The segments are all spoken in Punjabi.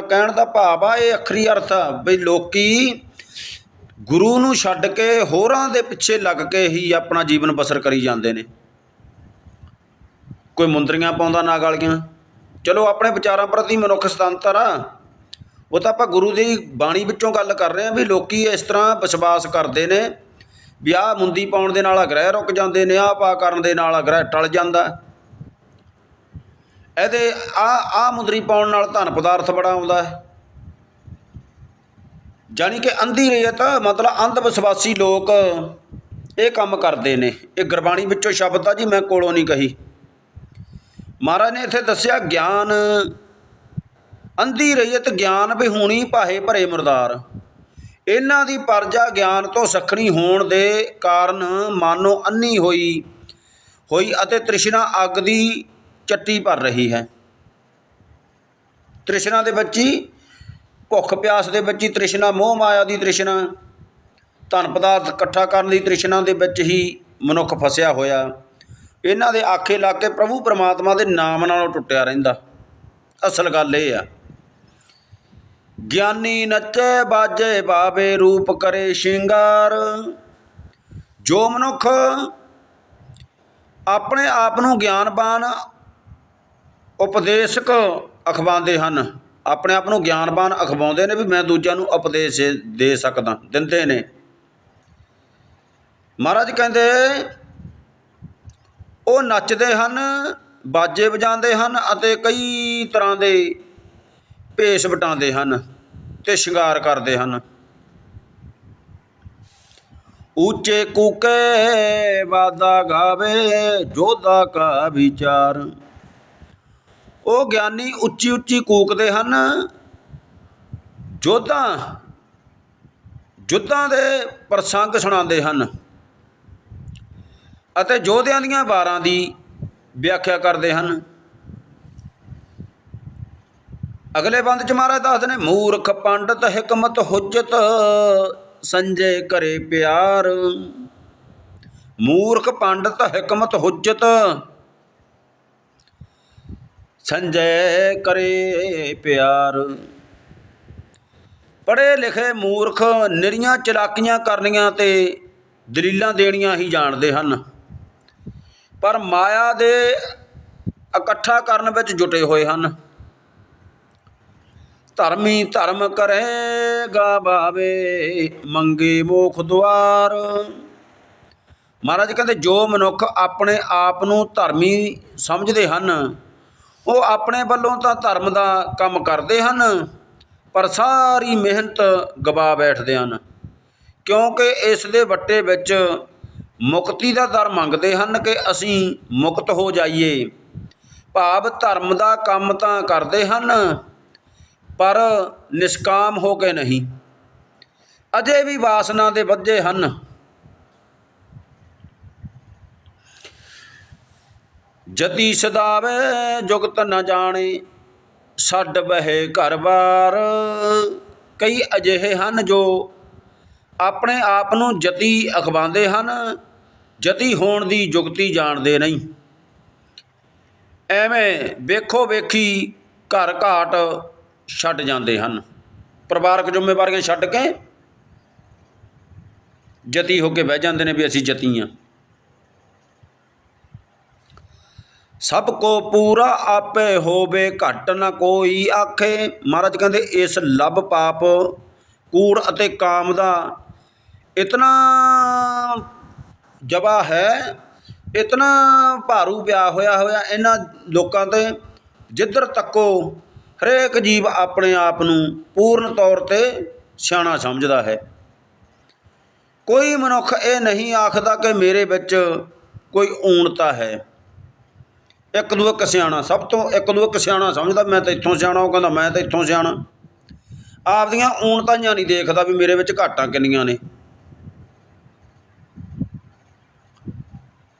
ਕਹਿਣ ਦਾ ਭਾਵ ਆ, ਇਹ ਅਖਰੀ ਅਰਥ ਆ ਵੀ ਲੋਕੀ ਗੁਰੂ ਨੂੰ ਛੱਡ ਕੇ ਹੋਰਾਂ ਦੇ ਪਿੱਛੇ ਲੱਗ ਕੇ ਹੀ ਆਪਣਾ ਜੀਵਨ ਬਸਰ ਕਰੀ ਜਾਂਦੇ ਨੇ। ਕੋਈ ਮੁੰਦਰੀਆਂ ਪਾਉਂਦਾ ਨਾ ਗਾਲੀਆਂ ਚਲੋ, ਆਪਣੇ ਵਿਚਾਰਾਂ ਪ੍ਰਤੀ ਮਨੁੱਖ ਸੁਤੰਤਰ ਆ। ਉਹ ਤਾਂ ਆਪਾਂ ਗੁਰੂ ਦੀ ਬਾਣੀ ਵਿੱਚੋਂ ਗੱਲ ਕਰ ਰਹੇ ਆ ਵੀ ਲੋਕੀ ਇਸ ਤਰ੍ਹਾਂ ਵਿਸ਼ਵਾਸ ਕਰਦੇ ਨੇ ਵੀ ਆਹ ਮੁੰਦੀ ਪਾਉਣ ਦੇ ਨਾਲ ਅਗ੍ਰਹਿ ਰੁਕ ਜਾਂਦੇ ਨੇ, ਆਹ ਪਾ ਕਰਨ ਦੇ ਨਾਲ ਅਗ੍ਰਹਿ ਟਲ ਜਾਂਦਾ। ਇਹਦੇ ਆ ਆ ਮੁੰਦਰੀ ਪਾਉਣ ਨਾਲ ਧਨ ਪਦਾਰਥ ਬੜਾ ਆਉਂਦਾ ਹੈ। ਜਾਣੀ ਕਿ ਅੰਧੀ ਰੇਤ ਮਤਲਬ ਅੰਧ ਵਿਸ਼ਵਾਸੀ ਲੋਕ ਇਹ ਕੰਮ ਕਰਦੇ ਨੇ। ਇਹ ਗੁਰਬਾਣੀ ਵਿੱਚੋਂ ਸ਼ਬਦ ਆ ਜੀ, ਮੈਂ ਕੋਲੋਂ ਨਹੀਂ ਕਹੀ। ਮਹਾਰਾਜ ਨੇ ਇੱਥੇ ਦੱਸਿਆ, ਗਿਆਨ ਅੰਧੀ ਰਹੀਤ ਗਿਆਨ ਵਿਹੂਣੀ ਭਾਹੇ ਭਰੇ ਮਰਦਾਰ। ਇਹਨਾਂ ਦੀ ਪਰਜਾ ਗਿਆਨ ਤੋਂ ਸਖਣੀ ਹੋਣ ਦੇ ਕਾਰਨ ਮਾਨੋ ਅੰਨੀ ਹੋਈ ਹੋਈ ਅਤੇ ਤ੍ਰਿਸ਼ਨਾ ਅੱਗ ਦੀ ਚੱਟੀ ਭਰ ਰਹੀ ਹੈ। ਤ੍ਰਿਸ਼ਨਾ ਦੇ ਵਿੱਚ ਹੀ ਭੁੱਖ ਪਿਆਸ ਦੇ ਵਿੱਚ ਹੀ ਤ੍ਰਿਸ਼ਨਾ, ਮੋਹ ਮਾਇਆ ਦੀ ਤ੍ਰਿਸ਼ਨਾ, ਧਨ ਪਦਾਰਥ ਇਕੱਠਾ ਕਰਨ ਦੀ ਤ੍ਰਿਸ਼ਨਾ ਦੇ ਵਿੱਚ ਹੀ ਮਨੁੱਖ ਫਸਿਆ ਹੋਇਆ। ਇਹਨਾਂ ਦੇ ਆਖੇ ਲਾ ਕੇ ਪ੍ਰਭੂ ਪਰਮਾਤਮਾ ਦੇ ਨਾਮ ਨਾਲੋਂ ਟੁੱਟਿਆ ਰਹਿੰਦਾ। ਅਸਲ ਗੱਲ ਇਹ ਆ। ਗਿਆਨੀ ਨੱਚੇ, ਬਾਜੇ ਬਾਬੇ ਰੂਪ ਕਰੇ ਸ਼ਿੰਗਾਰ। ਜੋ ਮਨੁੱਖ ਆਪਣੇ ਆਪ ਨੂੰ ਗਿਆਨਵਾਨ ਉਪਦੇਸ਼ਕ ਅਖਵਾਉਂਦੇ ਹਨ। ਆਪਣੇ ਆਪ ਨੂੰ ਗਿਆਨਵਾਨ ਅਖਵਾਉਂਦੇ ਨੇ ਵੀ ਮੈਂ ਦੂਜਿਆਂ ਨੂੰ ਉਪਦੇਸ਼ ਦੇ ਸਕਦਾ, ਦਿੰਦੇ ਨੇ। ਮਹਾਰਾਜ ਕਹਿੰਦੇ, ਉਹ ਨੱਚਦੇ ਹਨ, ਬਾਜੇ ਵਜਾਉਂਦੇ ਹਨ ਅਤੇ ਕਈ ਤਰ੍ਹਾਂ ਦੇ ਭੇਸ ਵਟਾਉਂਦੇ ਹਨ ਤੇ ਸ਼ਿੰਗਾਰ ਕਰਦੇ ਹਨ। ਉੱਚੇ ਕੂਕੇ ਵਾਦਾ ਗਾਵੇ ਜੋਦਾ ਕਾ ਵਿਚਾਰ। ਉਹ ਗਿਆਨੀ ਉੱਚੀ ਉੱਚੀ ਕੂਕਦੇ ਹਨ। ਜੋਧਾਂ, ਜੁੱਧਾਂ ਦੇ ਪ੍ਰਸੰਗ ਸੁਣਾਉਂਦੇ ਹਨ ਅਤੇ ਜੋਧਿਆਂ ਦੀਆਂ ਵਾਰਾਂ ਦੀ ਵਿਆਖਿਆ ਕਰਦੇ ਹਨ। ਅਗਲੇ ਬੰਦ ਚ ਮਹਾਰਾਜ ਦੱਸਦੇ ਨੇ, ਮੂਰਖ ਪੰਡਤ ਹਕਮਤ ਹੁਜਤ, ਸੰਜੇ ਕਰੇ ਪਿਆਰ। ਮੂਰਖ ਪੰਡਤ ਹਕਮਤ ਹੁਜਤ। ਸੰਜੈ ਕਰੇ ਪਿਆਰ। ਪੜ੍ਹੇ ਲਿਖੇ ਮੂਰਖ ਨਿਰੀਆਂ ਚਲਾਕੀਆਂ ਕਰਨੀਆਂ ਤੇ ਦਲੀਲਾਂ ਦੇਣੀਆਂ ਹੀ ਜਾਣਦੇ ਹਨ। ਪਰ ਮਾਇਆ ਦੇ ਇਕੱਠਾ ਕਰਨ ਵਿੱਚ ਜੁਟੇ ਹੋਏ ਹਨ। ਧਰਮੀ ਧਰਮ ਕਰੇਗਾ ਬਾਵੇ, ਮੰਗੇ ਮੋਖ ਦੁਆਰ। ਮਹਾਰਾਜ ਕਹਿੰਦੇ, ਜੋ ਮਨੁੱਖ ਆਪਣੇ ਆਪ ਨੂੰ ਧਰਮੀ ਸਮਝਦੇ ਹਨ ਉਹ ਆਪਣੇ ਵੱਲੋਂ ਤਾਂ ਧਰਮ ਦਾ ਕੰਮ ਕਰਦੇ ਹਨ, ਪਰ ਸਾਰੀ ਮਿਹਨਤ ਗਵਾ ਬੈਠਦੇ ਹਨ, ਕਿਉਂਕਿ ਇਸ ਦੇ ਵੱਟੇ ਵਿੱਚ ਮੁਕਤੀ ਦਾ ਦਰ ਮੰਗਦੇ ਹਨ ਕਿ ਅਸੀਂ ਮੁਕਤ ਹੋ ਜਾਈਏ। ਭਾਵ ਧਰਮ ਦਾ ਕੰਮ ਤਾਂ ਕਰਦੇ ਹਨ, ਪਰ ਨਿਸ਼ਕਾਮ ਹੋ ਕੇ ਨਹੀਂ। ਅਜੇ ਵੀ ਵਾਸਨਾ ਦੇ ਵੱਜੇ ਹਨ। ਜਤੀ ਸਦਾਵੇ ਜੁਗਤ ਨ ਜਾਣੇ, ਛੱਡ ਬਹਿ ਘਰ-ਬਾਰ ਕਈ ਅਜਿਹੇ ਹਨ ਜੋ ਆਪਣੇ ਆਪ ਨੂੰ ਜਤੀ ਅਖਵਾਉਂਦੇ ਹਨ, ਜਤੀ ਹੋਣ ਦੀ ਜੁਗਤੀ ਜਾਣਦੇ ਨਹੀਂ। ਐਵੇਂ ਵੇਖੋ ਵੇਖੀ ਘਰ ਘਾਟ ਛੱਡ ਜਾਂਦੇ ਹਨ। ਪਰਿਵਾਰਕ ਜ਼ਿੰਮੇਵਾਰੀਆਂ ਛੱਡ ਕੇ ਜਤੀ ਹੋ ਕੇ ਬਹਿ ਜਾਂਦੇ ਨੇ ਵੀ ਅਸੀਂ ਜਤੀ ਹਾਂ ਸਭ ਕੋ ਪੂਰਾ ਆਪੇ ਹੋਵੇ, ਘਟ ਨਾ ਕੋਈ ਆਖੇ। ਮਹਾਰਾਜ ਕਹਿੰਦੇ, ਇਸ ਲੱਭ ਪਾਪ ਕੂੜ ਅਤੇ ਕਾਮ ਦਾ ਇਤਨਾ ਜਵਾ ਹੈ, ਇਤਨਾ ਭਾਰੂ ਪਿਆ ਹੋਇਆ ਹੋਇਆ ਇਹਨਾਂ ਲੋਕਾਂ ਤੇ। ਜਿੱਧਰ ਤੱਕੋ ਹਰੇਕ ਜੀਵ ਆਪਣੇ ਆਪ ਨੂੰ ਪੂਰਨ ਤੌਰ ਤੇ ਸਿਆਣਾ ਸਮਝਦਾ ਹੈ। ਕੋਈ ਮਨੁੱਖ ਇਹ ਨਹੀਂ ਆਖਦਾ ਕਿ ਮੇਰੇ ਵਿੱਚ ਕੋਈ ਊਣਤਾ ਹੈ। ਇੱਕ ਦੂ ਇੱਕ ਸਿਆਣਾ, ਸਭ ਤੋਂ ਇੱਕ ਦੂ ਇੱਕ ਸਿਆਣਾ ਸਮਝਦਾ, ਮੈਂ ਤਾਂ ਇੱਥੋਂ ਸਿਆਣਾ, ਉਹ ਕਹਿੰਦਾ ਮੈਂ ਤਾਂ ਇੱਥੋਂ ਸਿਆਣਾ। ਆਪਦੀਆਂ ਊਣਤਾਈਆਂ ਨਹੀਂ ਦੇਖਦਾ ਵੀ ਮੇਰੇ ਵਿੱਚ ਘਾਟਾਂ ਕਿੰਨੀਆਂ ਨੇ।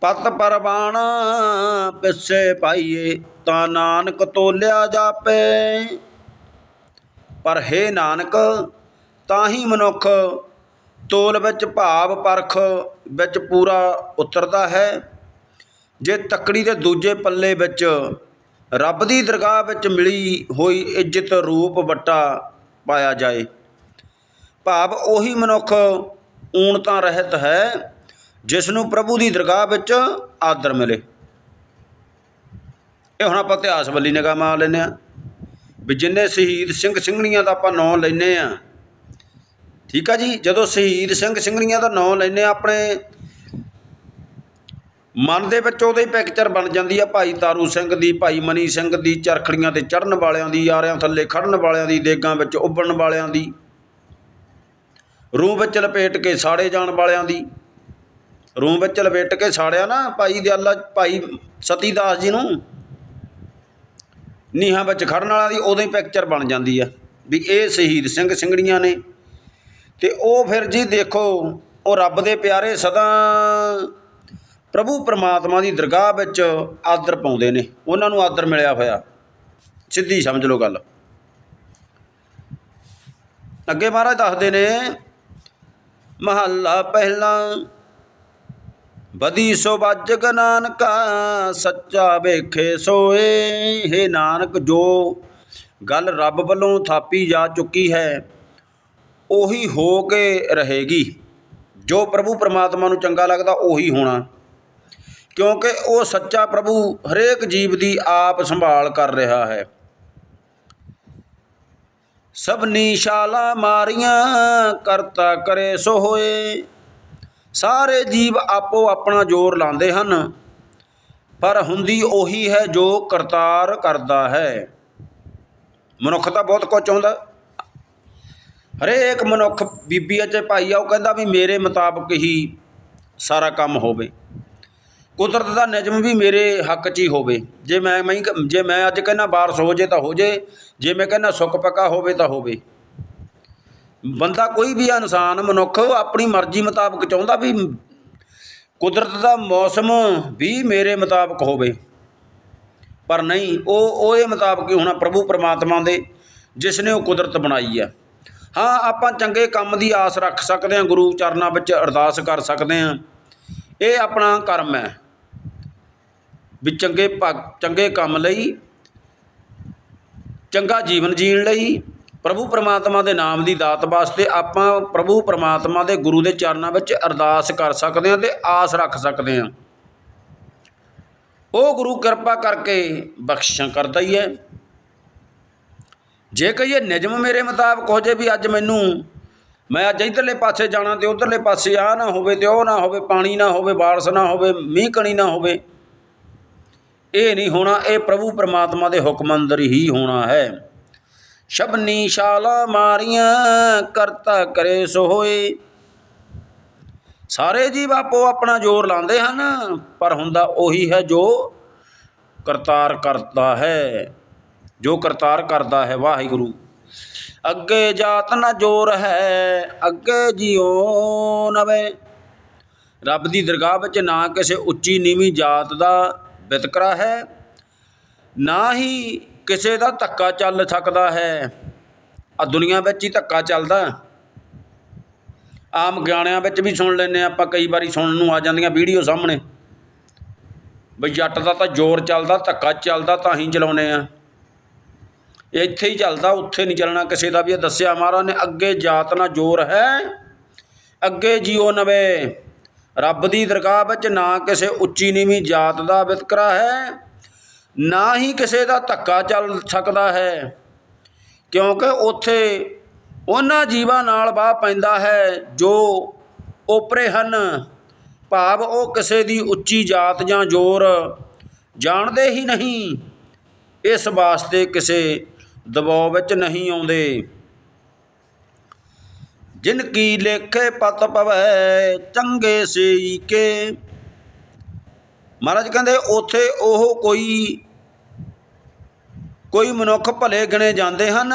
ਪਤ ਪਰਵਾਣ ਪਿੱਛੇ ਪਾਈਏ, ਤਾਂ ਨਾਨਕ ਤੋਲਿਆ ਜਾਪੇ। ਪਰ ਹੈ ਨਾਨਕ ਤਾਂ ਹੀ ਮਨੁੱਖ ਤੋਲ ਵਿੱਚ ਭਾਵ ਪਰਖ ਵਿੱਚ ਪੂਰਾ ਉਤਰਦਾ ਹੈ। ਜੇ ਤੱਕੜੀ ਦੇ ਦੂਜੇ ਪੱਲੇ ਵਿੱਚ ਰੱਬ ਦੀ ਦਰਗਾਹ ਵਿੱਚ ਮਿਲੀ ਹੋਈ ਇੱਜ਼ਤ ਰੂਪ ਵੱਟਾ ਪਾਇਆ ਜਾਏ। ਭਾਵ ਉਹੀ ਮਨੁੱਖ ਊਣ ਤਾਂ ਰਹਿਤ ਹੈ ਜਿਸ ਨੂੰ ਪ੍ਰਭੂ ਦੀ ਦਰਗਾਹ ਵਿੱਚ ਆਦਰ ਮਿਲੇ। ਇਹ ਹੁਣ ਆਪਾਂ ਇਤਿਹਾਸ ਵੱਲੀ ਨਿਗਾਹ ਮਾਰ ਲੈਂਦੇ ਆ ਵੀ ਜਿੰਨੇ ਸ਼ਹੀਦ ਸਿੰਘ ਸਿੰਘਣੀਆਂ ਦਾ ਆਪਾਂ ਨਾਂ ਲੈਨੇ ਆ ਠੀਕ ਆ ਜੀ, ਜਦੋਂ ਸ਼ਹੀਦ ਸਿੰਘ ਸਿੰਘਣੀਆਂ ਦਾ ਨਾਂ ਲੈਨੇ ਆ ਆਪਣੇ ਮਨ ਦੇ ਵਿੱਚ ਉਹਦੇ ਪਿਕਚਰ ਬਣ ਜਾਂਦੀ ਆ, ਭਾਈ ਤਾਰੂ ਸਿੰਘ ਦੀ, ਭਾਈ ਮਨੀ ਸਿੰਘ ਦੀ, ਚਰਖੜੀਆਂ ਤੇ ਚੜਨ ਵਾਲਿਆਂ ਦੀ, ਯਾਰਿਆਂ ਥੱਲੇ ਖੜਨ ਵਾਲਿਆਂ ਦੀ, ਦੇਗਾਂ ਵਿੱਚ ਉੱਭਣ ਵਾਲਿਆਂ ਦੀ, ਰੂਹ ਵਿੱਚ ਲਪੇਟ ਕੇ ਸਾੜੇ ਜਾਣ ਵਾਲਿਆਂ ਦੀ, ਰੂਹ ਵਿੱਚ ਲਪੇਟ ਕੇ ਸਾੜਿਆ ਨਾ ਭਾਈ ਦਿਆਲਾ ਭਾਈ ਸਤੀਦਾਸ ਜੀ ਨੂੰ, ਨੀਹਾਂ ਵਿੱਚ ਖੜਨ ਵਾਲਿਆਂ ਦੀ ਉਦੋਂ ਹੀ ਪਿਕਚਰ ਬਣ ਜਾਂਦੀ ਆ, ਵੀ ਇਹ ਸ਼ਹੀਦ ਸਿੰਘ ਸਿੰਘੜੀਆਂ ਨੇ, ਤੇ ਉਹ ਫਿਰ ਜੀ ਦੇਖੋ, ਉਹ ਰੱਬ ਦੇ ਪਿਆਰੇ ਸਦਾ ਪ੍ਰਭੂ ਪਰਮਾਤਮਾ ਦੀ ਦਰਗਾਹ ਵਿੱਚ ਆਦਰ ਪਾਉਂਦੇ ਨੇ। ਉਹਨਾਂ ਨੂੰ ਆਦਰ ਮਿਲਿਆ ਹੋਇਆ। ਸਿੱਧੀ ਸਮਝ ਲਓ ਗੱਲ। ਅੱਗੇ ਮਹਾਰਾਜ ਦੱਸਦੇ ਨੇ, ਮਹੱਲਾ ਪਹਿਲਾ ਬਦੀ ਸੋ ਵੱਜਗ ਨਾਨਕਾ, ਸੱਚਾ ਵੇਖੇ ਸੋਏ। हे ਨਾਨਕ, ਜੋ ਗੱਲ ਰੱਬ ਵੱਲੋਂ ਥਾਪੀ ਜਾ ਚੁੱਕੀ ਹੈ, ਉਹੀ ਹੋ ਕੇ ਰਹੇਗੀ। ਜੋ ਪ੍ਰਭੂ ਪਰਮਾਤਮਾ ਨੂੰ ਚੰਗਾ ਲੱਗਦਾ, ਉਹੀ ਹੋਣਾ। ਕਿਉਂਕਿ ਉਹ ਸੱਚਾ ਪ੍ਰਭੂ ਹਰੇਕ ਜੀਵ ਦੀ ਆਪ ਸੰਭਾਲ ਕਰ ਰਿਹਾ ਹੈ। ਸਭਨੀ ਸ਼ਾਲਾ ਮਾਰੀਆਂ, ਕਰਤਾ ਕਰੇ ਸੋ ਹੋਏ। ਸਾਰੇ ਜੀਵ ਆਪੋ ਆਪਣਾ ਜ਼ੋਰ ਲਾਉਂਦੇ ਹਨ, ਪਰ ਹੁੰਦੀ ਉਹੀ ਹੈ ਜੋ ਕਰਤਾਰ ਕਰਦਾ ਹੈ। ਮਨੁੱਖ ਤਾਂ ਬਹੁਤ ਕੁਝ ਚਾਹੁੰਦਾ। ਹਰੇਕ ਮਨੁੱਖ ਬੀਬੀ ਅਤੇ ਭਾਈ ਆ, ਉਹ ਕਹਿੰਦਾ ਵੀ ਮੇਰੇ ਮੁਤਾਬਕ ਹੀ ਸਾਰਾ ਕੰਮ ਹੋਵੇ। ਕੁਦਰਤ ਦਾ ਨਿਯਮ ਵੀ ਮੇਰੇ ਹੱਕ 'ਚ ਹੀ ਹੋਵੇ। ਜੇ ਮੈਂ ਮੈਂ ਜੇ ਮੈਂ ਅੱਜ ਕਹਿੰਦਾ ਬਾਰਿਸ਼ ਹੋ ਜੇ ਤਾਂ ਹੋ ਜੇ ਜੇ ਮੈਂ ਕਹਿੰਦਾ ਸੁੱਕ ਪੱਕਾ ਹੋਵੇ ਤਾਂ ਹੋਵੇ। ਬੰਦਾ ਕੋਈ ਵੀ ਆ, ਇਨਸਾਨ ਮਨੁੱਖ ਆਪਣੀ ਮਰਜ਼ੀ ਮੁਤਾਬਕ ਚਾਹੁੰਦਾ ਵੀ ਕੁਦਰਤ ਦਾ ਮੌਸਮ ਵੀ ਮੇਰੇ ਮੁਤਾਬਕ ਹੋਵੇ। ਪਰ ਨਹੀਂ ਉਹ ਉਹਦੇ ਮੁਤਾਬਕ ਹੀ ਹੋਣਾ ਪ੍ਰਭੂ ਪਰਮਾਤਮਾ ਦੇ ਜਿਸ ਨੇ ਉਹ ਕੁਦਰਤ ਬਣਾਈ ਹੈ ਹਾਂ ਆਪਾਂ ਚੰਗੇ ਕੰਮ ਦੀ ਆਸ ਰੱਖ ਸਕਦੇ ਹਾਂ ਗੁਰੂ ਚਰਨਾਂ ਵਿੱਚ ਅਰਦਾਸ ਕਰ ਸਕਦੇ ਹਾਂ। ਇਹ ਆਪਣਾ ਕਰਮ ਹੈ। ਵੀ ਚੰਗੇ ਭਗ, ਚੰਗੇ ਕੰਮ ਲਈ, ਚੰਗਾ ਜੀਵਨ ਜੀਣ ਲਈ, ਪ੍ਰਭੂ ਪਰਮਾਤਮਾ ਦੇ ਨਾਮ ਦੀ ਦਾਤ ਵਾਸਤੇ ਆਪਾਂ ਪ੍ਰਭੂ ਪਰਮਾਤਮਾ ਦੇ ਗੁਰੂ ਦੇ ਚਰਨਾਂ ਵਿੱਚ ਅਰਦਾਸ ਕਰ ਸਕਦੇ ਹਾਂ ਤੇ ਆਸ ਰੱਖ ਸਕਦੇ ਹਾਂ। ਉਹ ਗੁਰੂ ਕਿਰਪਾ ਕਰਕੇ ਬਖਸ਼ਾਂ ਕਰਦਾ ਹੀ ਹੈ। ਜੇ ਕਹੀਏ ਨਿਯਮ ਮੇਰੇ ਮੁਤਾਬਕ ਹੋ ਜੇ ਵੀ ਅੱਜ ਮੈਨੂੰ, ਮੈਂ ਅੱਜ ਇੱਧਰਲੇ ਪਾਸੇ ਜਾਣਾ ਤੇ ਉਧਰਲੇ ਪਾਸੇ ਆ ਨਾ ਹੋਵੇ ਤੇ ਉਹ ਨਾ ਹੋਵੇ, ਪਾਣੀ ਨਾ ਹੋਵੇ, ਬਾਰਿਸ਼ ਨਾ ਹੋਵੇ, ਮੀਂਹ ਕਣੀ ਨਾ ਹੋਵੇ ਇਹ ਨਹੀਂ ਹੋਣਾ, ਇਹ ਪ੍ਰਭੂ ਪਰਮਾਤਮਾ ਦੇ ਹੁਕਮ ਅੰਦਰ ਹੀ ਹੋਣਾ ਹੈ। ਸ਼ਬਨੀ ਸ਼ਾਲਾ ਮਾਰੀਆਂ, ਕਰਤਾ ਕਰੇ ਸੋ ਹੋਏ ਸਾਰੇ ਜੀਵ ਆਪੋ ਆਪਣਾ ਜ਼ੋਰ ਲਾਉਂਦੇ ਹਨ, ਪਰ ਹੁੰਦਾ ਉਹੀ ਹੈ ਜੋ ਕਰਤਾਰ ਕਰਦਾ ਹੈ, ਜੋ ਕਰਤਾਰ ਕਰਦਾ ਹੈ ਵਾਹਿਗੁਰੂ। ਅੱਗੇ ਜਾਤ ਨਾ ਜੋਰ ਹੈ, ਅੱਗੇ ਜਿਉ ਨਵੇ। ਰੱਬ ਦੀ ਦਰਗਾਹ ਵਿੱਚ ਨਾ ਕਿਸੇ ਉੱਚੀ ਨੀਵੀਂ ਜਾਤ ਦਾ ਵਿਤਕਰਾ ਹੈ, ਨਾ ਹੀ ਕਿਸੇ ਦਾ ਧੱਕਾ ਚੱਲ ਸਕਦਾ ਹੈ। ਆ ਦੁਨੀਆ ਵਿੱਚ ਹੀ ਧੱਕਾ ਚੱਲਦਾ। ਆਮ ਗਾਣਿਆਂ ਵਿੱਚ ਵੀ ਸੁਣ ਲੈਂਦੇ ਹਾਂ ਆਪਾਂ, ਕਈ ਵਾਰੀ ਸੁਣਨ ਨੂੰ ਆ ਜਾਂਦੀਆਂ ਵੀਡੀਓ ਸਾਹਮਣੇ। ਬਈ ਜੱਟ ਦਾ ਤਾਂ ਜ਼ੋਰ ਚੱਲਦਾ, ਧੱਕਾ ਚੱਲਦਾ, ਤਾਂ ਹੀ ਚਲਾਉਨੇ ਆ ਇਹ ਇੱਥੇ ਹੀ ਚੱਲਦਾ, ਉੱਥੇ ਨਹੀਂ ਚੱਲਣਾ। ਕਿਸੇ ਦਾ ਵੀ ਇਹ ਦੱਸਿਆ ਮਹਾਰਾਜ ਨੇ, ਅੱਗੇ ਜਾਤ ਨਾਲ ਜ਼ੋਰ ਹੈ, ਅੱਗੇ ਜੀਓ ਨਵੇਂ। ਰੱਬ ਦੀ ਦਰਗਾਹ ਵਿੱਚ ਨਾ ਕਿਸੇ ਉੱਚੀ ਨੀਵੀਂ ਜਾਤ ਦਾ ਵਿਤਕਰਾ ਹੈ, ਨਾ ਹੀ ਕਿਸੇ ਦਾ ਧੱਕਾ ਚੱਲ ਸਕਦਾ ਹੈ, ਕਿਉਂਕਿ ਉੱਥੇ ਉਹਨਾਂ ਜੀਵਾਂ ਨਾਲ ਵਾਹ ਪੈਂਦਾ ਹੈ ਜੋ ਓਪਰੇ ਹਨ। ਭਾਵ ਉਹ ਕਿਸੇ ਦੀ ਉੱਚੀ ਜਾਤ ਜਾਂ ਜ਼ੋਰ ਜਾਣਦੇ ਹੀ ਨਹੀਂ, ਇਸ ਵਾਸਤੇ ਕਿਸੇ ਦਬਾਅ ਵਿੱਚ ਨਹੀਂ ਆਉਂਦੇ। ਜਿਨ ਕੀ ਲੇਖੇ ਪਤ ਪਵੈ, ਚੰਗੇ ਸੇਈ ਕੇ ਮਹਾਰਾਜ ਕਹਿੰਦੇ, ਉਥੇ ਉਹ ਕੋਈ ਕੋਈ ਮਨੁੱਖ ਭਲੇ ਗਿਣੇ ਜਾਂਦੇ ਹਨ,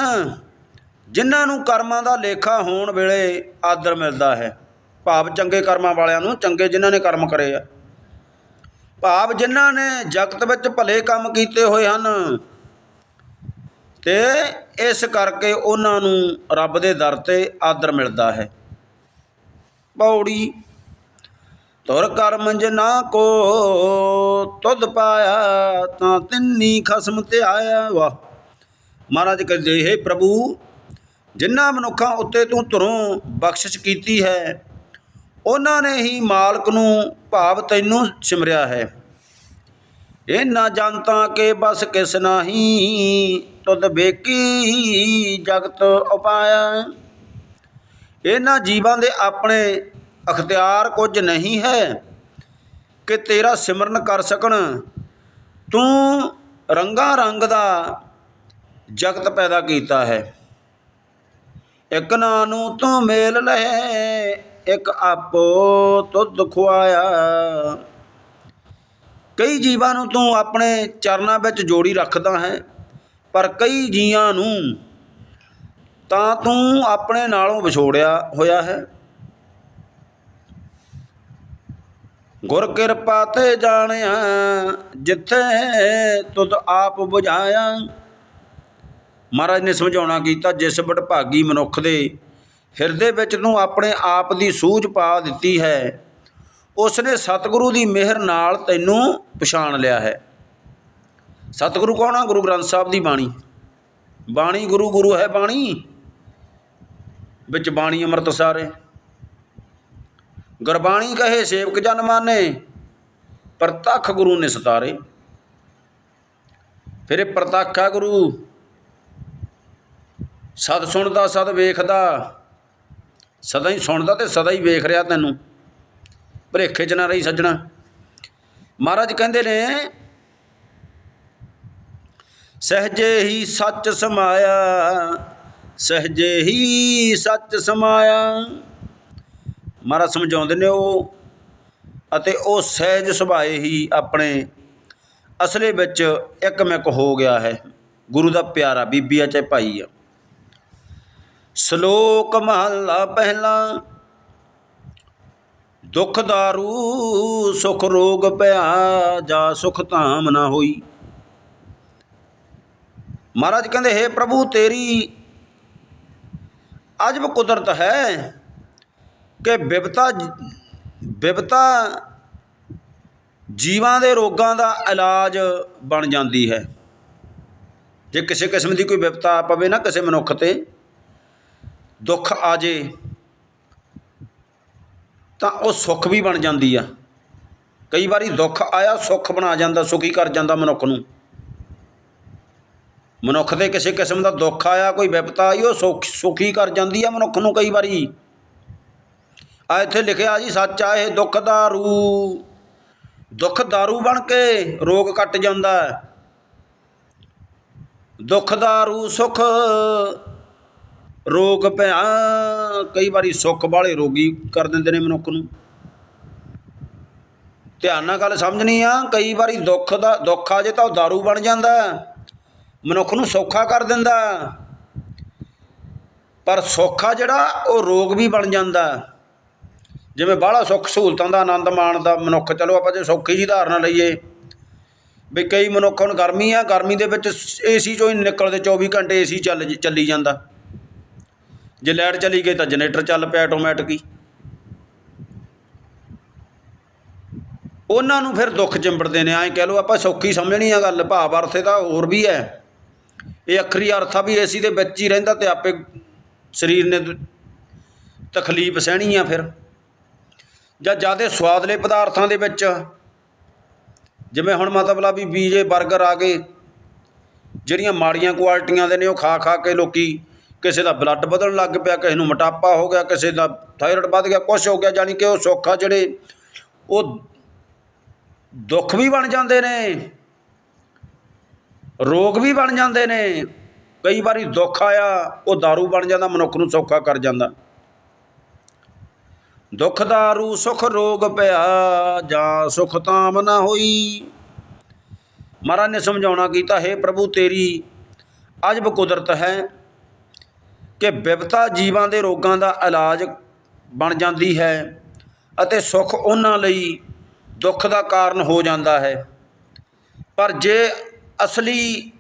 ਜਿਨ੍ਹਾਂ ਨੂੰ ਕਰਮਾਂ ਦਾ ਲੇਖਾ ਹੋਣ ਵੇਲੇ ਆਦਰ ਮਿਲਦਾ ਹੈ। ਭਾਵ ਚੰਗੇ ਕਰਮਾਂ ਵਾਲਿਆਂ ਨੂੰ ਚੰਗੇ ਜਿਨ੍ਹਾਂ ਨੇ ਕਰਮ ਕਰੇ ਆ। ਭਾਵ ਜਿਨ੍ਹਾਂ ਨੇ ਜਗਤ ਵਿੱਚ ਭਲੇ ਕੰਮ ਕੀਤੇ ਹੋਏ ਹਨ ਤੇ ਇਸ ਕਰਕੇ ਉਹਨਾਂ ਨੂੰ ਰੱਬ ਦੇ ਦਰ ਤੇ ਆਦਰ ਮਿਲਦਾ ਹੈ। ਪੌੜੀ ਤੁਰ ਕਰਮ ਜਿਨਾ ਕੋ, ਤੁਧ ਪਾਇਆ ਤਾਂ ਤਿੰਨੀ ਖਸਮ ਤੇ ਆਇਆ ਵਾਹ ਮਹਾਰਾਜ ਕਹਿੰਦੇ, ਹੈ ਪ੍ਰਭੂ ਜਿਨ੍ਹਾਂ ਮਨੁੱਖਾਂ ਉੱਤੇ ਤੂੰ ਧਰੋਂ ਬਖਸ਼ਿਸ਼ ਕੀਤੀ ਹੈ, ਉਹਨਾਂ ਨੇ ਹੀ ਮਾਲਕ ਨੂੰ ਭਾਵ ਤੈਨੂੰ ਸਿਮਰਿਆ ਹੈ। ਇਹ ਨਾ ਜਾਣਤਾ ਕਿ ਬਸ ਕਿਸ ਨਾਹੀ ਤੁਧ ਬੇਕੀ ਜਗਤ ਉਪਾਇਆ। ਇਹਨਾਂ ਜੀਵਾਂ ਦੇ ਆਪਣੇ ਅਖਤਿਆਰ ਕੁਝ ਨਹੀਂ ਹੈ ਕਿ ਤੇਰਾ ਸਿਮਰਨ ਕਰ ਸਕਣ। ਤੂੰ ਰੰਗਾ ਰੰਗ ਦਾ ਜਗਤ ਪੈਦਾ ਕੀਤਾ ਹੈ। ਇੱਕ ਨਾ ਨੂੰ ਤੂੰ ਮੇਲ ਲੈ, ਇੱਕ ਆਪੋ ਤੁਧ ਖੁਆਇਆ। ਕਈ ਜੀਵਾਂ ਨੂੰ ਤੂੰ ਆਪਣੇ ਚਰਨਾਂ ਵਿੱਚ ਜੋੜੀ ਰੱਖਦਾ ਹੈ। ਪਰ ਕਈ ਜੀਆਂ ਨੂੰ ਤਾਂ ਤੂੰ ਆਪਣੇ ਨਾਲੋਂ ਵਿਛੋੜਿਆ ਹੋਇਆ ਹੈ। ਗੁਰ ਕਿਰਪਾ ਤੇ ਜਾਣਿਆ ਜਿੱਥੇ ਤੁਧ ਆਪ 부ਝਾਇਆ ਮਹਾਰਾਜ ਨੇ ਸਮਝਾਉਣਾ ਕੀਤਾ, ਜਿਸ ਵਡਭਾਗੀ ਮਨੁੱਖ ਦੇ ਹਿਰਦੇ ਵਿੱਚ ਤੂੰ ਆਪਣੇ ਆਪ ਦੀ ਸੂਝ ਪਾ ਦਿੱਤੀ ਹੈ ਉਸ ਨੇ ਸਤਿਗੁਰੂ ਦੀ ਮਿਹਰ ਨਾਲ ਤੈਨੂੰ ਪਛਾਣ ਲਿਆ ਹੈ। ਸਤਿਗੁਰੂ ਕੌਣ ਆ? ਗੁਰੂ ਗ੍ਰੰਥ ਸਾਹਿਬ ਦੀ ਬਾਣੀ। ਬਾਣੀ ਗੁਰੂ ਗੁਰੂ ਹੈ ਬਾਣੀ। ਵਿੱਚ ਬਾਣੀ ਅੰਮ੍ਰਿਤ ਸਾਰੇ। ਗੁਰਬਾਣੀ ਕਹੇ, ਸੇਵਕ ਜਨ ਮਾਨੇ ਪ੍ਰਤੱਖ ਗੁਰੂ ਨੇ ਸਤਾਰੇ ਫਿਰ ਇਹ ਪ੍ਰਤੱਖ ਆ ਗੁਰੂ। ਸਦ ਸੁਣਦਾ, ਸਦ ਵੇਖਦਾ। ਸਦਾ ਹੀ ਸੁਣਦਾ ਤੇ ਸਦਾ ਹੀ ਵੇਖ ਰਿਹਾ ਤੈਨੂੰ। ਭਰੇਖੇ ਚ ਨਾ ਰਹੀ ਸੱਜਣਾ। ਮਹਾਰਾਜ ਕਹਿੰਦੇ ਨੇ ਸਹਜੇ ਹੀ ਸੱਚ ਸਮਾਇਆ, ਸਹਜੇ ਹੀ ਸੱਚ ਸਮਾਇਆ। ਮਹਾਰਾਜ ਸਮਝਾਉਂਦੇ ਨੇ ਉਹ ਅਤੇ ਉਹ ਸਹਿਜ ਸੁਭਾਏ ਹੀ ਆਪਣੇ ਅਸਲੇ ਵਿੱਚ ਇੱਕਮਿਕ ਹੋ ਗਿਆ ਹੈ। ਗੁਰੂ ਦਾ ਪਿਆਰਾ ਬੀਬੀ ਆ ਚਾਹੇ ਭਾਈ ਆ। ਸ਼ਲੋਕ ਮਹਲਾ ਪਹਿਲਾ, ਦੁੱਖ ਦਾਰੂ ਸੁਖ ਰੋਗ ਭਇਆ ਜਾ ਸੁਖ ਧਾਮ ਨਾ ਹੋਈ। ਮਹਾਰਾਜ ਕਹਿੰਦੇ, ਹੈ ਪ੍ਰਭੂ, ਤੇਰੀ ਅਜਬ ਕੁਦਰਤ ਹੈ ਕਿ ਵਿਪਤਾ ਬਿਪਤਾ ਜੀਵਾਂ ਦੇ ਰੋਗਾਂ ਦਾ ਇਲਾਜ ਬਣ ਜਾਂਦੀ ਹੈ। ਜੇ ਕਿਸੇ ਕਿਸਮ ਦੀ ਕੋਈ ਵਿਪਤਾ ਆ ਪਵੇ ਨਾ ਕਿਸੇ ਮਨੁੱਖ ਤੇ, ਦੁੱਖ ਆ ਜੇ, ਤਾਂ ਉਹ ਸੁੱਖ ਵੀ ਬਣ ਜਾਂਦੀ ਆ। ਕਈ ਵਾਰੀ ਦੁੱਖ ਆਇਆ, ਸੁੱਖ ਬਣਾ ਜਾਂਦਾ, ਸੁਖੀ ਕਰ ਜਾਂਦਾ ਮਨੁੱਖ ਨੂੰ। ਮਨੁੱਖ ਦੇ ਕਿਸੇ ਕਿਸਮ ਦਾ ਦੁੱਖ ਆਇਆ, ਕੋਈ ਵਿਪਤਾ ਆਈ, ਉਹ ਸੁਖ, ਸੁਖੀ ਕਰ ਜਾਂਦੀ ਆ ਮਨੁੱਖ ਨੂੰ ਕਈ ਵਾਰੀ। ਆ ਇੱਥੇ ਲਿਖਿਆ ਜੀ, ਸੱਚ ਆ ਇਹ ਦੁੱਖ ਦਾਰੂ। ਦੁੱਖ ਦਾਰੂ ਬਣ ਕੇ ਰੋਗ ਕੱਟ ਜਾਂਦਾ ਦੁੱਖ ਦਾਰੂ, ਸੁਖ, ਰੋਗ ਭਿਆ ਕਈ ਵਾਰੀ ਸੁੱਖ ਵਾਲੇ ਰੋਗੀ ਕਰ ਦਿੰਦੇ ਨੇ ਮਨੁੱਖ ਨੂੰ। ਧਿਆਨ ਨਾਲ ਗੱਲ ਸਮਝਣੀ ਆ, ਕਈ ਵਾਰੀ ਦੁੱਖ ਦਾ, ਦੁੱਖ ਆ ਜੇ ਤਾਂ ਉਹ ਦਾਰੂ ਬਣ ਜਾਂਦਾ ਮਨੁੱਖ ਨੂੰ ਸੌਖਾ ਕਰ ਦਿੰਦਾ। ਪਰ ਸੌਖਾ ਜਿਹੜਾ, ਉਹ ਰੋਗ ਵੀ ਬਣ ਜਾਂਦਾ। ਜਿਵੇਂ ਬਾਹਲਾ ਸੁੱਖ ਸਹੂਲਤਾਂ ਦਾ ਆਨੰਦ ਮਾਣਦਾ ਮਨੁੱਖ। ਚਲੋ ਆਪਾਂ ਜੇ ਸੌਖੀ ਜੀ ਧਾਰਨਾ ਲਈਏ, ਵੀ ਕਈ ਮਨੁੱਖ ਹੁਣ ਗਰਮੀ ਆ, ਗਰਮੀ ਦੇ ਵਿੱਚ ਏਸੀ ਚੋਂ ਹੀ ਨੀ ਨਿਕਲਦੇ 24 ਘੰਟੇ ਏਸੀ ਚੱਲ ਚੱਲੀ ਜਾਂਦਾ। ਜੇ ਲਾਈਟ ਚਲੀ ਗਈ ਤਾਂ ਜਨਰੇਟਰ ਚੱਲ ਪਿਆ ਆਟੋਮੈਟਿਕ ਹੀ। ਉਹਨਾਂ ਨੂੰ ਫਿਰ ਦੁੱਖ ਚਿੰਬੜਦੇ ਨੇ। ਐਂ ਕਹਿ ਲਓ ਆਪਾਂ ਸੌਖੀ ਸਮਝਣੀ ਆ ਗੱਲ, ਭਾਵ ਅਰਥੇ ਤਾਂ ਹੋਰ ਵੀ ਹੈ। ਇਹ ਅਖਰੀ ਅਰਥ ਆ ਵੀ ਏਸੀ ਦੇ ਵਿੱਚ ਹੀ ਰਹਿੰਦਾ ਤੇ ਆਪੇ ਸਰੀਰ ਨੇ ਤਕਲੀਫ ਸਹਿਣੀ ਆ ਫਿਰ। ਜਾਂ ਜ਼ਿਆਦਾ ਸਵਾਦਲੇ ਪਦਾਰਥਾਂ ਦੇ ਵਿੱਚ। ਜਿਵੇਂ ਹੁਣ ਮਤਲਬ ਲਾ ਵੀ ਪੀਜੇ 버ਗਰ ਆ ਗਏ, ਜਿਹੜੀਆਂ ਮਾੜੀਆਂ ਕੁਆਲਟੀਆਂ ਦੇ ਨੇ ਉਹ ਖਾ ਖਾ ਕੇ ਲੋਕੀ ਕਿਸੇ ਦਾ ਬਲੱਡ ਵਧਣ ਲੱਗ ਪਿਆ, ਕਿਸੇ ਨੂੰ ਮੋਟਾਪਾ ਹੋ ਗਿਆ, ਕਿਸੇ ਦਾ ਥਾਇਰੋਇਡ ਵੱਧ ਗਿਆ, ਕੁਛ ਹੋ ਗਿਆ ਜਾਨੀ ਕਿ ਉਹ ਸੌਖਾ ਜਿਹੜੇ ਉਹ ਦੁੱਖ ਵੀ ਬਣ ਜਾਂਦੇ ਨੇ। ਰੋਗ ਵੀ ਬਣ ਜਾਂਦੇ ਨੇ। ਕਈ ਵਾਰੀ ਦੁੱਖ ਆਇਆ, ਉਹ दारू ਬਣ ਜਾਂਦਾ, ਮਨੁੱਖ ਨੂੰ ਸੌਖਾ ਕਰ ਜਾਂਦਾ। ਦੁੱਖ ਦਾਰੂ, ਸੁਖ ਰੋਗ ਪਿਆ, ਜਾਂ ਸੁਖ ਤਾਮ ਨਾ ਹੋਈ। ਮਹਾਰਾਜ ਨੇ ਸਮਝਾਉਣਾ ਕੀਤਾ, ਹੈ ਪ੍ਰਭੂ ਤੇਰੀ, ਅਜਬ ਕੁਦਰਤ ਹੈ ਕਿ ਬਿਪਤਾ ਜੀਵਾਂ ਦੇ ਰੋਗਾਂ ਦਾ ਇਲਾਜ ਬਣ ਜਾਂਦੀ ਹੈ ਅਤੇ ਸੁਖ ਉਹਨਾਂ ਲਈ ਦੁੱਖ ਦਾ ਕਾਰਨ ਹੋ ਜਾਂਦਾ ਹੈ। ਪਰ ਜੇ ਅਸਲੀ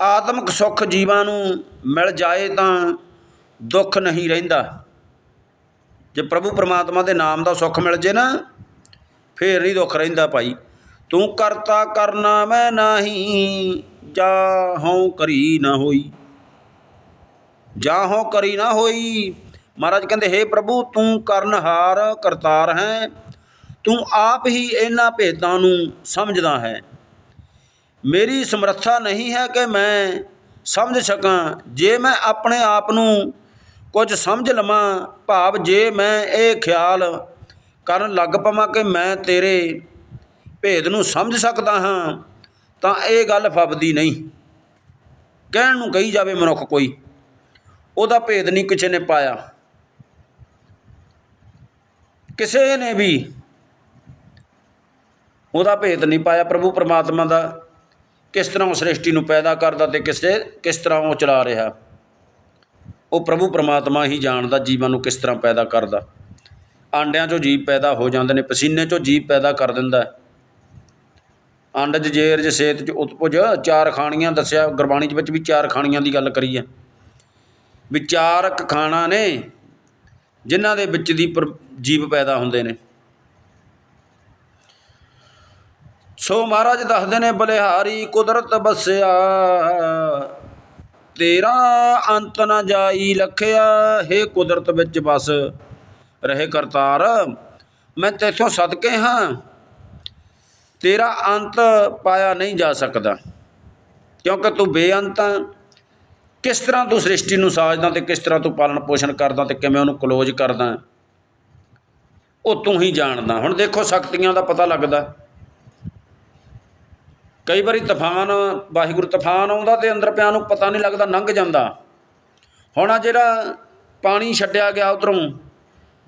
ਆਤਮਿਕ ਸੁੱਖ ਜੀਵਾਂ ਨੂੰ ਮਿਲ ਜਾਏ ਤਾਂ ਦੁੱਖ ਨਹੀਂ ਰਹਿੰਦਾ। ਜੇ ਪ੍ਰਭੂ ਪਰਮਾਤਮਾ ਦੇ ਨਾਮ ਦਾ ਸੁੱਖ ਮਿਲ ਜੇ ਨਾ, ਫੇਰ ਨਹੀਂ ਦੁੱਖ ਰਹਿੰਦਾ ਭਾਈ। ਤੂੰ ਕਰਤਾ ਕਰਨਾ ਮੈਂ ਨਹੀਂ, ਜਾ ਹਉ ਕਰੀ ਨਾ ਹੋਈ। ਜਾ ਹਉ ਕਰੀ ਨਾ ਹੋਈ। ਮਹਾਰਾਜ ਕਹਿੰਦੇ हे ਪ੍ਰਭੂ, ਤੂੰ ਕਰਨਹਾਰ ਕਰਤਾਰ ਹੈ। ਤੂੰ ਆਪ ਹੀ ਇਹਨਾਂ ਭੇਦਾਂ ਨੂੰ ਸਮਝਦਾ ਹੈ। ਮੇਰੀ ਸਮਰੱਥਾ ਨਹੀਂ ਹੈ ਕਿ ਮੈਂ ਸਮਝ ਸਕਾਂ। ਜੇ ਮੈਂ ਆਪਣੇ ਆਪ ਨੂੰ ਕੁਝ ਸਮਝ ਲਵਾਂ, ਭਾਵ ਜੇ ਮੈਂ ਇਹ ਖਿਆਲ ਕਰਨ ਲੱਗ ਪਵਾਂ ਕਿ ਮੈਂ ਤੇਰੇ ਭੇਦ ਨੂੰ ਸਮਝ ਸਕਦਾ ਹਾਂ, ਤਾਂ ਇਹ ਗੱਲ ਫਬਦੀ ਨਹੀਂ। ਕਹਿਣ ਨੂੰ ਕਹੀ ਜਾਵੇ ਮਨੁੱਖ ਕੋਈ, ਉਹਦਾ ਭੇਦ ਨਹੀਂ ਕਿਸੇ ਨੇ ਪਾਇਆ। ਕਿਸੇ ਨੇ ਵੀ ਉਹਦਾ ਭੇਦ ਨਹੀਂ ਪਾਇਆ, ਪ੍ਰਭੂ ਪਰਮਾਤਮਾ ਦਾ ਕਿਸ ਤਰ੍ਹਾਂ ਉਹ ਸ੍ਰਿਸ਼ਟੀ ਨੂੰ ਪੈਦਾ ਕਰਦਾ ਤੇ ਕਿਸੇ ਕਿਸ ਤਰ੍ਹਾਂ ਉਹ ਚਲਾ ਰਿਹਾ। ਉਹ ਪ੍ਰਭੂ ਪਰਮਾਤਮਾ ਹੀ ਜਾਣਦਾ, ਜੀਵਾਂ ਨੂੰ ਕਿਸ ਤਰ੍ਹਾਂ ਪੈਦਾ ਕਰਦਾ। ਆਂਡਿਆਂ 'ਚੋਂ ਜੀਵ ਪੈਦਾ ਹੋ ਜਾਂਦੇ ਨੇ, ਪਸੀਨੇ 'ਚੋਂ ਜੀਵ ਪੈਦਾ ਕਰ ਦਿੰਦਾ ਹੈ। ਅੰਡਜ ਜੇਰਜ ਸੇਤ 'ਚ ਉਤਪੁਜ, ਚਾਰ ਖਾਣੀਆਂ ਦੱਸਿਆ, ਗੁਰਬਾਣੀ 'ਚ ਵਿੱਚ ਵੀ ਚਾਰ ਖਾਣੀਆਂ ਦੀ ਗੱਲ ਕਰੀ ਹੈ। ਵਿਚਾਰਕ ਖਾਣਾ ਨੇ, ਜਿਨ੍ਹਾਂ ਦੇ ਵਿੱਚ ਦੀ ਪਰ- ਜੀਵ ਪੈਦਾ ਹੁੰਦੇ ਨੇ। ਸੋ ਮਹਾਰਾਜ ਦੱਸਦੇ ਨੇ, ਬਲਿਹਾਰੀ ਕੁਦਰਤ ਬਸਿਆ, ਤੇਰਾ ਅੰਤ ਨਾ ਜਾਈ ਲਖਿਆ, ਹੇ ਕੁਦਰਤ ਵਿੱਚ ਬਸ ਰਹੇ ਕਰਤਾਰ। ਮੈਂ ਤੇਥੋਂ ਸਦਕੇ ਹਾਂ, ਤੇਰਾ ਅੰਤ ਪਾਇਆ ਨਹੀਂ ਜਾ ਸਕਦਾ, ਕਿਉਂਕਿ ਤੂੰ ਬੇਅੰਤ ਆ। ਕਿਸ ਤਰ੍ਹਾਂ ਤੂੰ ਸ੍ਰਿਸ਼ਟੀ ਨੂੰ ਸਾਜਦਾ ਤੇ ਕਿਸ ਤਰ੍ਹਾਂ ਤੂੰ ਪਾਲਣ ਪੋਸ਼ਣ ਕਰਦਾ ਤੇ ਕਿਵੇਂ ਉਹਨੂੰ ਕਲੋਜ਼ ਕਰਦਾ, ਉਹ ਤੂੰ ਹੀ ਜਾਣਦਾ। ਹੁਣ ਦੇਖੋ, ਸ਼ਕਤੀਆਂ ਦਾ ਪਤਾ ਲੱਗਦਾ। ਕਈ ਵਾਰੀ ਤੂਫਾਨ, ਵਾਹਿਗੁਰੂ ਤੂਫਾਨ ਆਉਂਦਾ ਤੇ ਅੰਦਰ ਪਿਆ ਨੂੰ ਪਤਾ ਨਹੀਂ ਲੱਗਦਾ, ਲੰਘ ਜਾਂਦਾ। ਹੁਣ ਆ ਜਿਹੜਾ ਪਾਣੀ ਛੱਡਿਆ ਗਿਆ ਉਧਰੋਂ,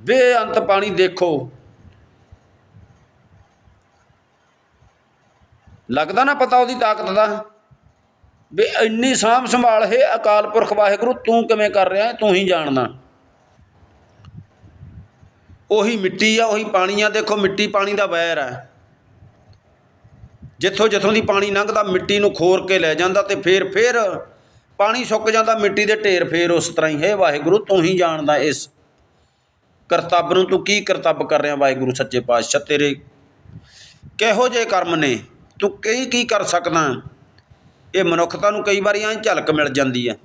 ਬੇਅੰਤ ਪਾਣੀ ਦੇਖੋ। ਲੱਗਦਾ ਨਾ ਪਤਾ ਉਹਦੀ ਤਾਕਤ ਦਾ? ਵੀ ਇੰਨੀ ਸਾਂਭ ਸੰਭਾਲ, ਹੈ ਅਕਾਲ ਪੁਰਖ ਵਾਹਿਗੁਰੂ, ਤੂੰ ਕਿਵੇਂ ਕਰ ਰਿਹਾ ਤੂੰ ਹੀ ਜਾਣਦਾ। ਉਹੀ ਮਿੱਟੀ ਆ, ਉਹੀ ਪਾਣੀ ਆ, ਦੇਖੋ ਮਿੱਟੀ ਪਾਣੀ ਦਾ ਵੈਰ ਹੈ। ਜਿੱਥੋਂ ਜਿੱਥੋਂ ਦੀ ਪਾਣੀ ਲੰਘਦਾ, ਮਿੱਟੀ ਨੂੰ ਖੋਰ ਕੇ ਲੈ ਜਾਂਦਾ ਤੇ ਫੇਰ ਫੇਰ ਪਾਣੀ ਸੁੱਕ ਜਾਂਦਾ, ਮਿੱਟੀ ਦੇ ਢੇਰ ਫੇਰ ਉਸ ਤਰ੍ਹਾਂ ਹੀ, ਹੈ ਵਾਹਿਗੁਰੂ, ਤੂੰ ਹੀ ਜਾਣਦਾ ਇਸ ਕਰਤੱਵ ਨੂੰ, ਤੂੰ ਕੀ ਕਰਤੱਵ ਕਰ ਰਿਹਾ ਵਾਹਿਗੁਰੂ ਸੱਚੇ ਪਾਤਸ਼ਾਹ ਤੇਰੇ? ਕਿਹੋ ਜਿਹੇ ਕਰਮ ਨੇ? ਤੂੰ ਕਈ ਕੀ ਕਰ ਸਕਦਾ? ਇਹ ਮਨੁੱਖਤਾ ਨੂੰ ਕਈ ਵਾਰੀ ਐਂ ਝਲਕ ਮਿਲ ਜਾਂਦੀ ਹੈ।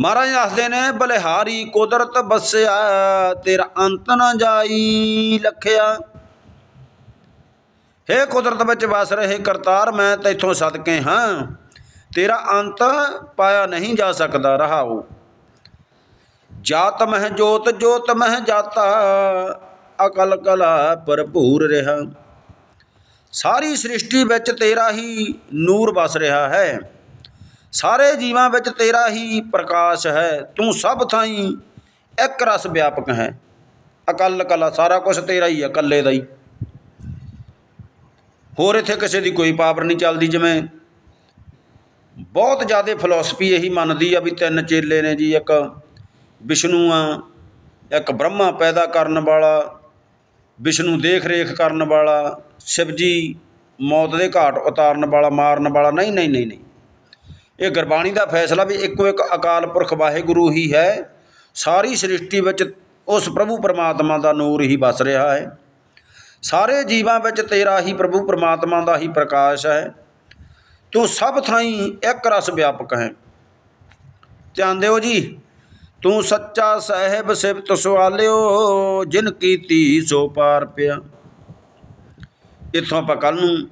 ਮਹਾਰਾਜ ਦੱਸਦੇ ਨੇ, ਬਲਿਹਾਰੀ ਕੁਦਰਤ ਬਸਿਆ, ਤੇਰਾ ਅੰਤ ਨਾ ਜਾਈ ਲਖਿਆ। ਹੇ ਕੁਦਰਤ ਵਿੱਚ ਵਸ ਰਹੇ ਕਰਤਾਰ, ਮੈਂ ਤੈਥੋਂ ਸਦਕੇ ਹਾਂ। ਤੇਰਾ ਅੰਤ ਪਾਇਆ ਨਹੀਂ ਜਾ ਸਕਦਾ ਰਹਾਉ। ਜਾਤ ਮਹਿ ਜੋਤ ਜੋਤ ਮਹਿ ਜਾਤਾ, ਅਕਲ ਕਲਾ ਭਰਪੂਰ ਰਿਹਾ। ਸਾਰੀ ਸ੍ਰਿਸ਼ਟੀ ਵਿੱਚ ਤੇਰਾ ਹੀ ਨੂਰ ਵਸ ਰਿਹਾ ਹੈ। ਸਾਰੇ ਜੀਵਾਂ ਵਿੱਚ ਤੇਰਾ ਹੀ ਪ੍ਰਕਾਸ਼ ਹੈ, ਤੂੰ ਸਭ ਥਾਈਂ ਇੱਕ ਰਸ ਵਿਆਪਕ ਹੈ। ਅਕਲ ਕਲਾ ਸਾਰਾ ਕੁਝ ਤੇਰਾ ਹੀ ਹੈ, ਇਕੱਲੇ ਦਾ ਹੀ। ਹੋਰ ਇੱਥੇ ਕਿਸੇ ਦੀ ਕੋਈ ਪਾਵਰ ਨਹੀਂ ਚੱਲਦੀ ਜਿਵੇਂ ਬਹੁਤ ਜ਼ਿਆਦਾ ਫਿਲਾਸਫੀ ਇਹੀ ਮੰਨਦੀ ਆ ਵੀ ਤਿੰਨ ਚੇਲੇ ਨੇ ਜੀ, ਇੱਕ ਵਿਸ਼ਨੂੰ ਆ, ਇੱਕ ਬ੍ਰਹਮਾ ਪੈਦਾ ਕਰਨ ਵਾਲਾ, ਵਿਸ਼ਨੂੰ ਦੇਖ ਰੇਖ ਕਰਨ ਵਾਲਾ, ਸ਼ਿਵਜੀ ਮੌਤ ਦੇ ਘਾਟ ਉਤਾਰਨ ਵਾਲਾ, ਮਾਰਨ ਵਾਲਾ, ਨਹੀਂ ਨਹੀਂ ਨਹੀਂ ਨਹੀਂ। ਇਹ ਗੁਰਬਾਣੀ ਦਾ ਫੈਸਲਾ ਵੀ ਇੱਕੋ ਇੱਕ ਅਕਾਲ ਪੁਰਖ ਵਾਹਿਗੁਰੂ ਹੀ ਹੈ। ਸਾਰੀ ਸ੍ਰਿਸ਼ਟੀ ਵਿੱਚ ਉਸ ਪ੍ਰਭੂ ਪਰਮਾਤਮਾ ਦਾ ਨੂਰ ਹੀ ਵਸ ਰਿਹਾ ਹੈ। ਸਾਰੇ ਜੀਵਾਂ ਵਿੱਚ ਤੇਰਾ ਹੀ ਪ੍ਰਭੂ ਪਰਮਾਤਮਾ ਦਾ ਹੀ ਪ੍ਰਕਾਸ਼ ਹੈ। ਤੂੰ ਸਭ ਥਾਈਂ ਇੱਕ ਰਸ ਵਿਆਪਕ ਹੈ। ਧਿਆਨ ਦਿਓ ਜੀ, ਤੂੰ ਸੱਚਾ ਸਾਹਿਬ ਸਿਫਤ ਸਵਾਲਿਓ, ਜਿਨ ਕੀਤੀ ਸੋ ਪਾਰ ਪਿਆ। ਇੱਥੋਂ ਆਪਾਂ ਕੱਲ ਨੂੰ